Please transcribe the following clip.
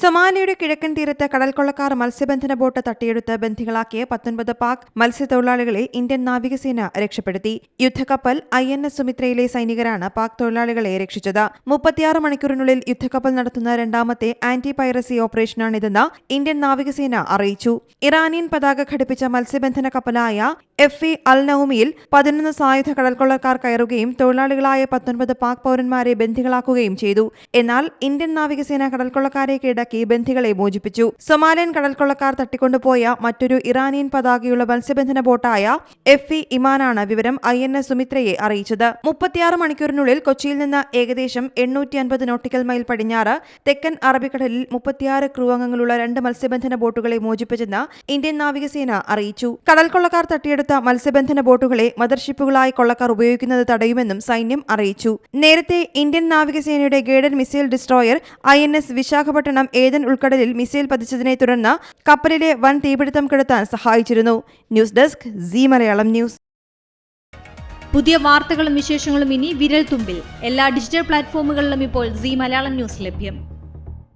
സൊമാലിയുടെ കിഴക്കൻ തീരത്ത് കടൽക്കൊള്ളക്കാർ മത്സ്യബന്ധന ബോട്ട് തട്ടിയെടുത്ത് ബന്ധികളാക്കിയ പത്തൊൻപത് പാക് മത്സ്യത്തൊഴിലാളികളെ ഇന്ത്യൻ നാവികസേന രക്ഷപ്പെടുത്തി. യുദ്ധക്കപ്പൽ ഐ എൻ എസ് സുമിത്രയിലെ സൈനികരാണ് പാക് തൊഴിലാളികളെ രക്ഷിച്ചത്. മുപ്പത്തിയാറ് മണിക്കൂറിനുള്ളിൽ യുദ്ധക്കപ്പൽ നടത്തുന്ന രണ്ടാമത്തെ ആന്റി പൈറസി ഓപ്പറേഷനാണിതെന്ന് ഇന്ത്യൻ നാവികസേന അറിയിച്ചു. ഇറാനിയൻ പതാക ഘടിപ്പിച്ച മത്സ്യബന്ധന കപ്പലായ എഫ് ഇ അൽ നൌമിയിൽ പതിനൊന്ന് സായുധ കടൽക്കൊള്ളക്കാർ കയറുകയും തൊഴിലാളികളായ പത്തൊൻപത് പാക് പൌരന്മാരെ ബന്ധികളാക്കുകയും ചെയ്തു. എന്നാൽ ഇന്ത്യൻ നാവികസേന കടൽക്കൊള്ളക്കാരെ കീഴടക്കി ബന്ധികളെ മോചിപ്പിച്ചു. സൊമാലിയൻ കടൽക്കൊള്ളക്കാർ തട്ടിക്കൊണ്ടുപോയ മറ്റൊരു ഇറാനിയൻ പതാകയുള്ള മത്സ്യബന്ധന ബോട്ടായ എഫ് ഇ ഇമാനാണ് വിവരം ഐ എൻ എസ് സുമിത്രയെ അറിയിച്ചത്. മുപ്പത്തിയാറ് മണിക്കൂറിനുള്ളിൽ കൊച്ചിയിൽ നിന്ന് ഏകദേശം എണ്ണൂറ്റി അൻപത് നോട്ടിക്കൽ മൈൽ പടിഞ്ഞാറ് തെക്കൻ അറബിക്കടലിൽ മുപ്പത്തിയാറ് ക്രൂ അംഗങ്ങളുള്ള രണ്ട് മത്സ്യബന്ധന ബോട്ടുകളെ മോചിപ്പിച്ചെന്ന് ഇന്ത്യൻ നാവികസേന അറിയിച്ചു. കടൽക്കൊള്ളക്കാർ തട്ടിയെടുത്ത മത്സ്യബന്ധന ബോട്ടുകളെ മദർഷിപ്പുകളായി കൊള്ളക്കാർ ഉപയോഗിക്കുന്നത് തടയുമെന്നും സൈന്യം അറിയിച്ചു. നേരത്തെ ഇന്ത്യൻ നാവികസേനയുടെ guided missile destroyer I N S Visakhapatnam Aden ഉൾക്കടലിൽ മിസൈൽ പതിച്ചതിനെ തുടർന്ന് കപ്പലിലെ വൻ തീപിടുത്തം കെടുത്താൻ സഹായിച്ചിരുന്നു. News desk C Malayalam news. പുതിയ വാർത്തകളും വിശേഷങ്ങളും ഇനി വിരൽ തുമ്പിൽ എല്ലാ ഡിജിറ്റൽ പ്ലാറ്റ്ഫോമുകളിലും ഇപ്പോൾ സി മലയാളം ന്യൂസ് ലഭ്യം.